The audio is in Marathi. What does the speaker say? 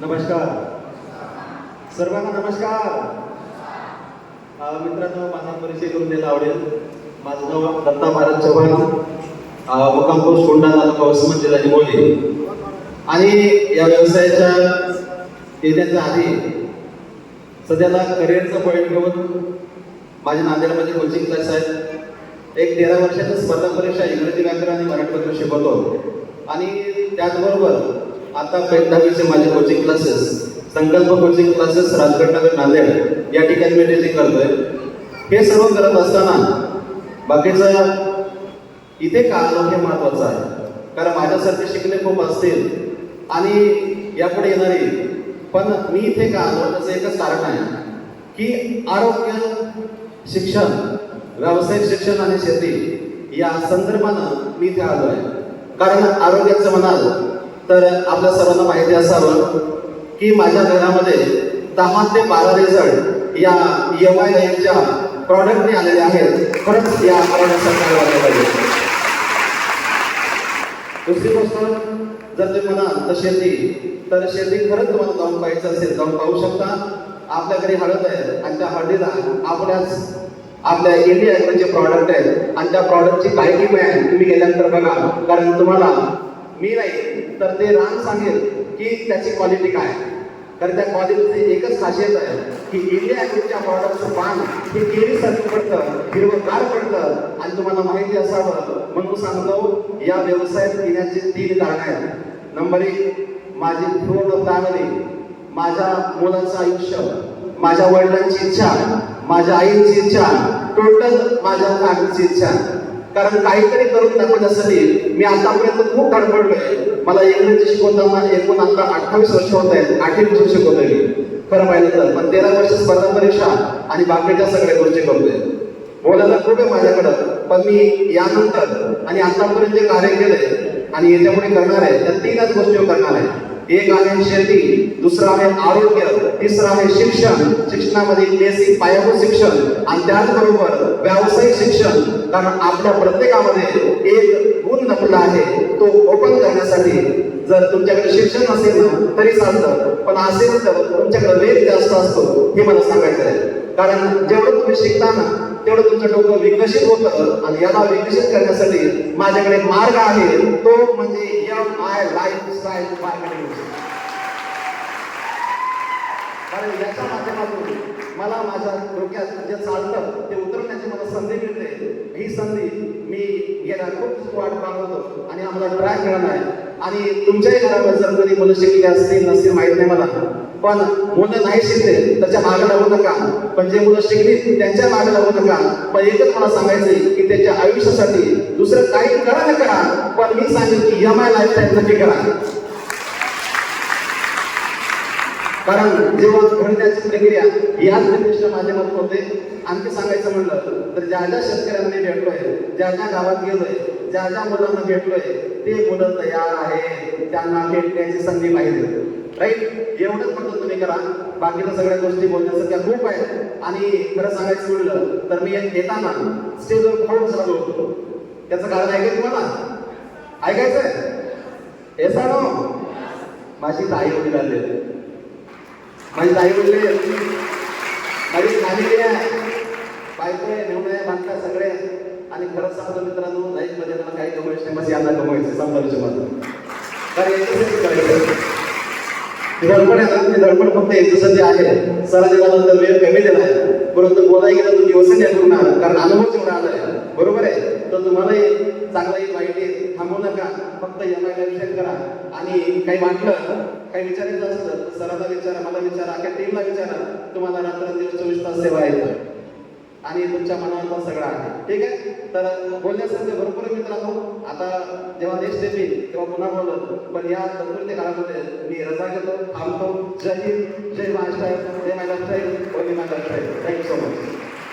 नमस्कार. सर्वांना नमस्कार. मित्रांनो माझा परिचय करून द्यायला आवडेल. माझं नाव दत्ता भारत चव्हाण. मुक्काम पोस्ट कोंडा तालुका वसमत जिल्हा निमोली आणि या व्यवसायाच्या येण्याच्या आधी सध्याला करिअरचा पॉईंट घेऊन माझ्या नांदेडमध्ये कोचिंग क्लास आहेत. एक तेरा वर्षाच्या स्पर्धा परीक्षा इंग्रजी व्याकरण आणि मराठीपत्र शिकवतो. आणि त्याचबरोबर आता दहावीचे माझे coaching classes Sankalp coaching classes Rajgadnagar Nanded या ठिकाणी मी टीचिंग करतोय. हे सर्व करत असताना बाकीचं इथे का आलो हे महत्वाचं आहे. कारण माझ्यासारखे शिकले खूप असतील आणि यापुढे येणारे पण मी इथे का आलो त्याचं एकच कारण आहे की आरोग्य शिक्षण व्यावसायिक शिक्षण आणि शेती या संदर्भानं मी इथे आलो आहे कारण आरोग्याचं म्हणाल तर आपल्या सर्वांना माहिती असावं की माझ्या घरामध्ये दहा ते बारा रिझल्ट या एम आय लाईनच्या प्रॉडक्टने आलेले आहेत. खरंच या प्रॉडक्ट पाहिजे. दुसरी गोष्ट जर तुम्ही म्हणाल तर शेती. तर शेती खरंच तुम्हाला जाऊन पाहायचं असेल जाऊन पाहू शकता. आपल्या घरी हळद आहे आणि त्या हळदीला आपल्याच आपल्या इंडिया जे प्रॉडक्ट आहेत. आणि त्या प्रॉडक्टची काय किंमत आहे तुम्ही गेल्यानंतर बघा कारण तुम्हाला मी नाही. तर ते राम सांगेल की त्याची क्वालिटी काय? आहे. कारण त्या क्वालिटीची एकच खासियत आहे की इंडिया ॲग्रोच्या प्रॉडक्टचं पान हे केळीसारखं पडतं हिरवंगार पडतं. आणि तुम्हाला माहिती असावं म्हणून सांगतो या व्यवसायात येण्याचे तीन कारण आहेत. नंबर एक माझी पूर्ण फॅमिली माझ्या मुलाचं आयुष्य माझ्या वडिलांची इच्छा माझ्या आईची इच्छा टोटल माझ्या फॅमिलीची इच्छा. कारण काहीतरी करून दाखवण्यासाठी मी आतापर्यंत खूप धडपडलोय. मला इंग्रजी शिकवताना एकूण आता अठ्ठावीस वर्ष होत आहेत. अठ्ठावीस वर्ष शिकवतोय मी. खरं पाहिलं तर. पण तेरा वर्ष स्पर्धा परीक्षा आणि बाकीच्या सगळ्या गोष्टी करतोय. बोलायला खूप आहे माझ्याकडं. पण मी यानंतर आणि आतापर्यंत जे कार्य केलंय आणि याच्यामुळे करणार आहे त्या तीनच गोष्टी करणार आहे. एक आहे शेती दुसरं आहे आरोग्य तिसरं आहे शिक्षण. शिक्षणामध्ये बेसिक पायाभूत शिक्षण आणि त्याचबरोबर व्यावसायिक शिक्षण. कारण आपल्या प्रत्येकामध्ये एक गुण लपला आहे तो ओपन करण्यासाठी. जर तुमच्याकडे शिक्षण नसेल ना तरी चालतं. पण असेल तर तुमच्याकडे वेग जास्त असतो हे मला सांगायचं आहे कारण जेवढं तुम्ही शिकता ना तेवढं तुमचं डोकं विकसित होतं आणि याला विकसित करण्यासाठी माझ्याकडे मार्ग आहे. तो म्हणजे M I life style marketing कारण याच्या माध्यमातून मला माझ्या डोक्यात जे चालतं ते उतरवण्याची मला संधी मिळते. ही संधी मी गेल्या खूप वाट पाहत होतो आणि आम्हाला ट्रॅक मिळाला आहे. आणि तुमच्याही घरामध्ये जर कधी मुलं शिकले असतील नसतील माहीत नाही मला. पण मुलं नाही शिकले त्याच्यामागे लागू नका. पण जे मुलं शिकली त्यांच्या मागे लागू नका. पण एकच मला सांगायचं की त्याच्या आयुष्यासाठी दुसरं काही करा ना करा पण मी सांगेन की एम आय लाईफ नक्की करा. कारण जेव्हा घडण्याची प्रक्रिया याच निर्दिष्ट माध्यमातून होते आणखी सांगायचं म्हणलं तर ज्या ज्या शेतकऱ्यांनी भेटलोय ज्या ज्या गावात गेलोय ज्या ज्या मुलांना भेटलोय ते मुलं तयार आहे त्यांना भेटण्याची संधी पाहिजे. राईट एवढंच म्हणतो तुम्ही करा. बाकीच्या सगळ्या गोष्टी बोलण्यासारख्या खूप आहेत. आणि खरं सांगायचं म्हणलं तर मी येताना स्टेजवर खूप झालो होतो. त्याचं कारण ऐकायचं तुम्हाला? ऐकायचंय हे सांग. माझी ताई वडील आले माझी ताई बोलले. माझी झालेली आहे. बायको आहे मेवणं आहे बांधता सगळे. आणि खरंच सांगतो मित्रांनो लाईफमध्ये मला काही कमवायचं नाही बस यांना कमवायचं समजा माझं कारण याच्यासाठी करायचं धडपड आहे ना ते धडपड फक्त याच्यासाठी आहे. सरांनी मला नंतर वेळ कमी दिला आहे. परंतु बोलायला गेलं तुम्ही दिवस नाही पूर्ण कारण अनुभव जेवढा आला आहे. बरोबर आहे? तर तुम्हालाही चांगलाही येईल वाईट येईल थांबू नका. फक्त एम आय विषय करा. आणि काही वाटलं काही विचारायचं असतं तर सरांना विचारा मला विचारा अख्या टीमला विचारा. तुम्हाला रात्र दिवस चोवीस तास सेवा येतं आणि तुमच्या मनावर पण सगळं आहे. ठीक आहे? तर बोलण्यासारखे भरपूर मित्रांनो. आता जेव्हा नेक्स्ट येईल तेव्हा पुन्हा बोलत पण या तत्पुरते काळामध्ये मी रजा घेतो थांबतो. जय हिंद जय महाराष्ट्र जय महाराष्ट्र जय Maharashtra. Thank you so much